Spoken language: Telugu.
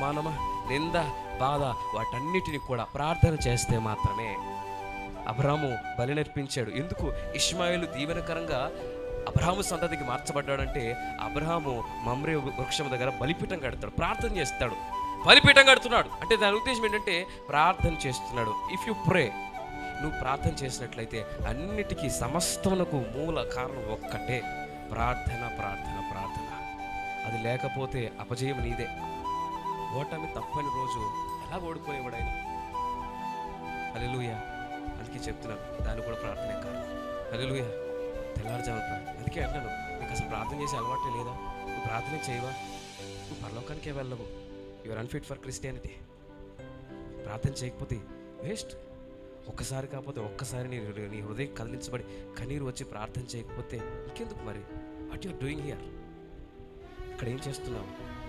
మానమా నింద బాధ వాటన్నిటిని కూడా ప్రార్థన చేస్తే మాత్రమే అబ్రాము బలి నేర్పించాడు. ఎందుకు? ఇష్మాయిలు దీవెనకరంగా అబ్రహాము సంతతికి మార్చబడ్డాడంటే అబ్రహాము మమ్రే వృక్షం దగ్గర బలిపీఠం కడతాడు ప్రార్థన చేస్తాడు. బలిపీఠం కడుతున్నాడు. అంటే దాని ఉద్దేశం ఏంటంటే ప్రార్థన చేస్తున్నాడు. ఇఫ్ యు ప్రే నువ్వు ప్రార్థన చేసినట్లయితే అన్నిటికీ సమస్తమునకు మూల కారణం ఒక్కటే. ప్రార్థన ప్రార్థన ప్రార్థన. అది లేకపోతే అపజయం నీదే. ఓటమి తప్పని రోజు ఎలా ఓడిపోయేవాడైనా. అలెలుయ అందుకే చెప్తున్నాను దాన్ని కూడా ప్రార్థనే కాదు. అలెలుయ తెల్లారుజాము ప్రార్థన అందుకే అంటాను నీకు అసలు ప్రార్థన చేసే అలవాటే లేదా? నువ్వు ప్రార్థన చేయవా? నువ్వు పరలోకానికే వెళ్ళవు. యువర్ అన్ఫిట్ ఫర్ క్రిస్టియానిటీ ప్రార్థన చేయకపోతే వేస్ట్. ఒక్కసారి కాకపోతే ఒక్కసారి నీ నీ హృదయం కదిలించబడి కన్నీరు వచ్చి ప్రార్థన చేయకపోతే ఇంకెందుకు మరి? వాట్ యుర్ డూయింగ్ హియర్ ఇక్కడ ఏం చేస్తున్నావు?